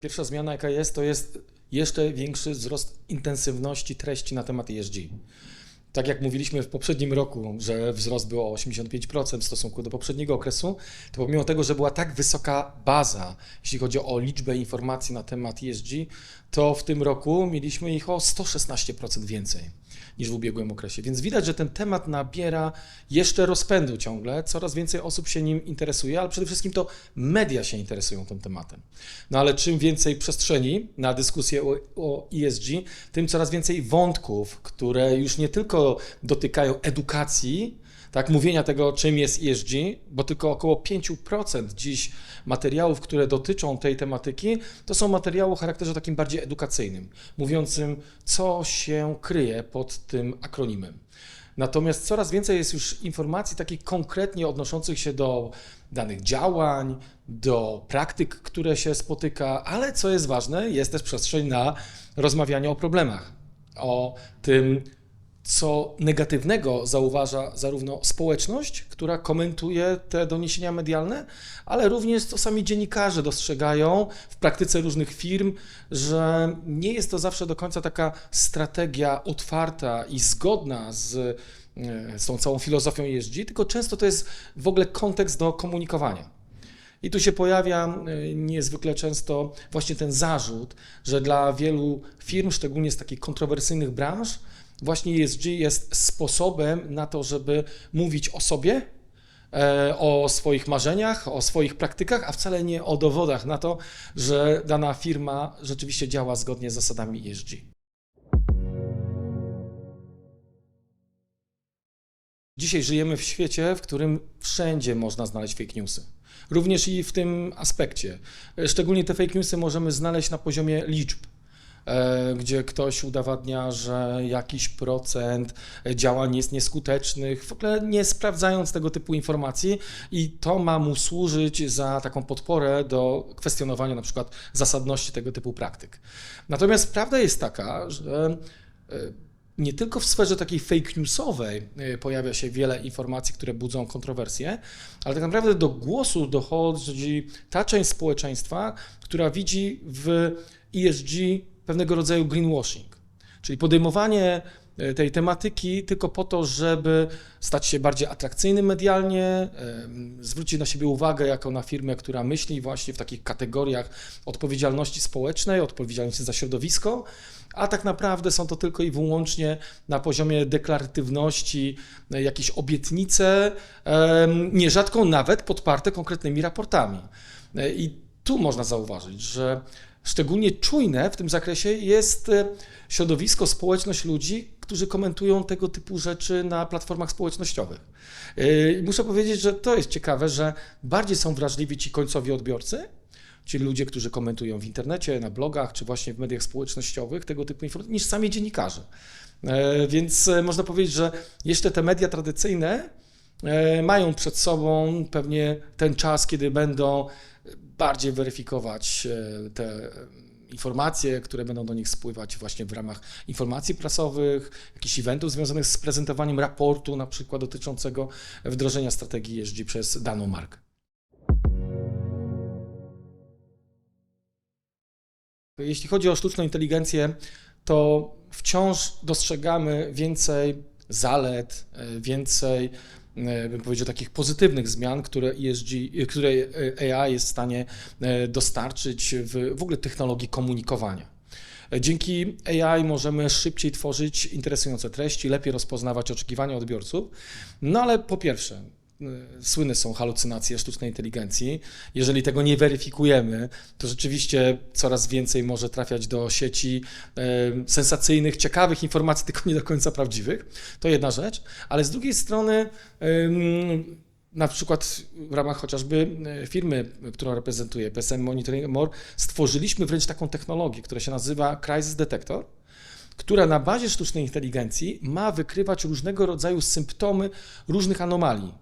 Pierwsza zmiana, jaka jest, to jest jeszcze większy wzrost intensywności treści na temat ESG. Tak jak mówiliśmy w poprzednim roku, że wzrost był o 85% w stosunku do poprzedniego okresu, to pomimo tego, że była tak wysoka baza, jeśli chodzi o liczbę informacji na temat ESG, to w tym roku mieliśmy ich o 116% więcej niż w ubiegłym okresie. Więc widać, że ten temat nabiera jeszcze rozpędu ciągle, coraz więcej osób się nim interesuje, ale przede wszystkim to media się interesują tym tematem. No ale czym więcej przestrzeni na dyskusję o, o ESG, tym coraz więcej wątków, które już nie tylko dotykają edukacji, tak, mówienia tego, czym jest ESG, bo tylko około 5% dziś materiałów, które dotyczą tej tematyki, to są materiały o charakterze takim bardziej edukacyjnym, mówiącym, co się kryje pod tym akronimem. Natomiast coraz więcej jest już informacji takich konkretnie odnoszących się do danych działań, do praktyk, które się spotyka, ale co jest ważne, jest też przestrzeń na rozmawianie o problemach, o tym, co negatywnego zauważa zarówno społeczność, która komentuje te doniesienia medialne, ale również to sami dziennikarze dostrzegają w praktyce różnych firm, że nie jest to zawsze do końca taka strategia otwarta i zgodna z, e, z tą całą filozofią ESG, tylko często to jest w ogóle kontekst do komunikowania. I tu się pojawia y, niezwykle często właśnie ten zarzut, że dla wielu firm, szczególnie z takich kontrowersyjnych branż, właśnie ESG jest sposobem na to, żeby mówić o sobie, e, o swoich marzeniach, o swoich praktykach, a wcale nie o dowodach na to, że dana firma rzeczywiście działa zgodnie z zasadami ESG. Dzisiaj żyjemy w świecie, w którym wszędzie można znaleźć fake newsy. Również i w tym aspekcie. Szczególnie te fake newsy możemy znaleźć na poziomie liczb e, gdzie ktoś udowadnia, że jakiś procent działań jest nieskutecznych, w ogóle nie sprawdzając tego typu informacji i to ma mu służyć za taką podporę do kwestionowania na przykład zasadności tego typu praktyk. Natomiast prawda jest taka, że e, nie tylko w sferze takiej fake newsowej y, pojawia się wiele informacji, które budzą kontrowersje, ale tak naprawdę do głosu dochodzi ta część społeczeństwa, która widzi w ESG pewnego rodzaju greenwashing, czyli podejmowanie y, tej tematyki tylko po to, żeby stać się bardziej atrakcyjnym medialnie, zwrócić na siebie uwagę jako na firmę, która myśli właśnie w takich kategoriach odpowiedzialności społecznej, odpowiedzialności za środowisko, a tak naprawdę są to tylko i wyłącznie na poziomie deklaratywności e, jakieś obietnice, nierzadko nawet podparte konkretnymi raportami. E, I tu można zauważyć, że szczególnie czujne w tym zakresie jest e, środowisko, społeczność ludzi, którzy komentują tego typu rzeczy na platformach społecznościowych. Muszę powiedzieć, że to jest ciekawe, że bardziej są wrażliwi ci końcowi odbiorcy, czyli ludzie, którzy komentują w internecie, na blogach, czy właśnie w mediach społecznościowych tego typu informacje, niż sami dziennikarze. E, więc e, można powiedzieć, że jeszcze te media tradycyjne e, mają przed sobą pewnie ten czas, kiedy będą bardziej weryfikować te informacje, które będą do nich spływać właśnie w ramach informacji prasowych, jakichś eventów związanych z prezentowaniem raportu, na przykład dotyczącego wdrożenia strategii jeździ przez daną markę. Jeśli chodzi o sztuczną inteligencję, to wciąż dostrzegamy więcej zalet, e, więcej, e, bym powiedział, takich pozytywnych zmian, które ESG, które AI jest w stanie e, dostarczyć w, w ogóle technologii komunikowania. Dzięki AI możemy szybciej tworzyć interesujące treści, lepiej rozpoznawać oczekiwania odbiorców. No ale po pierwsze, słynne są halucynacje sztucznej inteligencji. Jeżeli tego nie weryfikujemy, to rzeczywiście coraz więcej może trafiać do sieci y, sensacyjnych, ciekawych informacji, tylko nie do końca prawdziwych. To jedna rzecz, ale z drugiej strony na przykład w ramach chociażby y, firmy, którą reprezentuję, PSM Monitoring More, stworzyliśmy wręcz taką technologię, która się nazywa Crisis Detector, która na bazie sztucznej inteligencji ma wykrywać różnego rodzaju symptomy różnych anomalii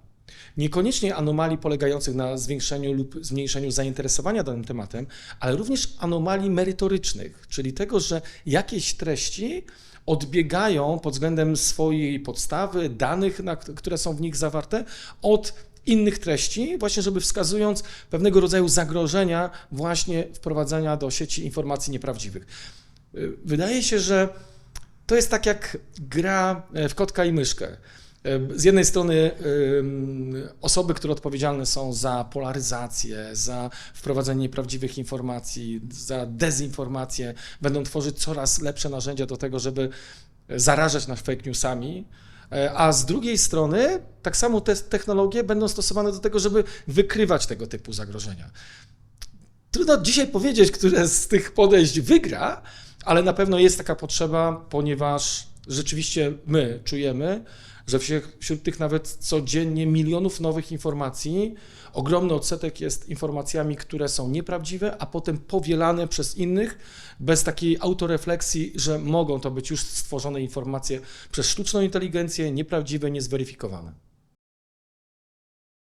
Niekoniecznie anomalii polegających na zwiększeniu lub zmniejszeniu zainteresowania danym tematem, ale również anomalii merytorycznych, czyli tego, że jakieś treści odbiegają pod względem swojej podstawy, danych, na, które są w nich zawarte, od innych treści, właśnie żeby wskazując pewnego rodzaju zagrożenia właśnie wprowadzania do sieci informacji nieprawdziwych. Wydaje się, że to jest tak jak gra e, w kotka i myszkę. E, Z jednej strony osoby, które odpowiedzialne są za polaryzację, za wprowadzenie nieprawdziwych informacji, za dezinformację, będą tworzyć coraz lepsze narzędzia do tego, żeby zarażać nas fake newsami. E, A z drugiej strony, tak samo te technologie będą stosowane do tego, żeby wykrywać tego typu zagrożenia. Trudno dzisiaj powiedzieć, które z tych podejść wygra, ale na pewno jest taka potrzeba, ponieważ rzeczywiście my czujemy, że wśród- tych nawet codziennie milionów nowych informacji, ogromny odsetek jest informacjami, które są nieprawdziwe, a potem powielane przez innych bez takiej autorefleksji, że mogą to być już stworzone informacje przez sztuczną inteligencję, nieprawdziwe, niezweryfikowane.